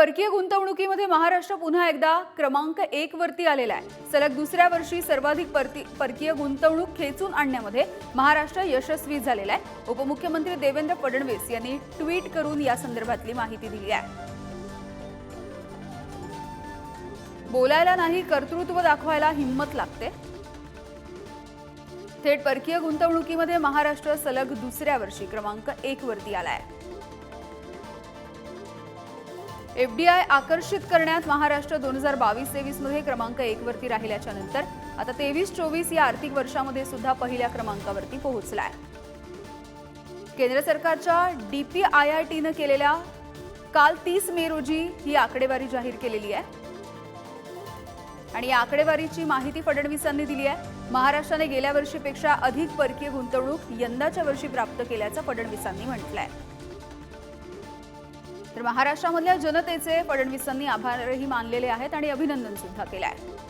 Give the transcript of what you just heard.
परकीय गुंतवणुकीमध्ये महाराष्ट्र पुन्हा एकदा क्रमांक एक वरती आलेला आहे. सलग दुसऱ्या वर्षी सर्वाधिक परकीय गुंतवणूक खेचून आणण्यामध्ये महाराष्ट्र यशस्वी झालेला आहे. उपमुख्यमंत्री देवेंद्र फडणवीस यांनी ट्विट करून या संदर्भातली माहिती दिली आहे. बोलायला नाही कर्तृत्व दाखवायला हिंमत लागते. थेट परकीय गुंतवणुकीमध्ये महाराष्ट्र सलग दुसऱ्या वर्षी क्रमांक एक वरती आलाय एफडीआय आकर्षित करण्यात महाराष्ट्र दोन हजार बावीस तेवीसमध्ये क्रमांक एक वरती राहिल्याच्या नंतर आता तेवीस चोवीस या आर्थिक वर्षामध्ये सुद्धा पहिल्या क्रमांकावरती पोहोचलाय. केंद्र सरकारच्या डीपीआयआयटीनं केलेल्या काल तीस मे रोजी ही आकडेवारी जाहीर केलेली आहे. आणि या आकडेवारीची माहिती फडणवीसांनी दिली आहे. महाराष्ट्राने गेल्या वर्षीपेक्षा अधिक परकीय गुंतवणूक यंदाच्या वर्षी प्राप्त केल्याचं फडणवीसांनी म्हटलंय. तर महाराष्ट्रामधल्या जनतेचे फडणवीसांनी आभारही मानलेले आहेत आणि अभिनंदन सुद्धा केलं आहे.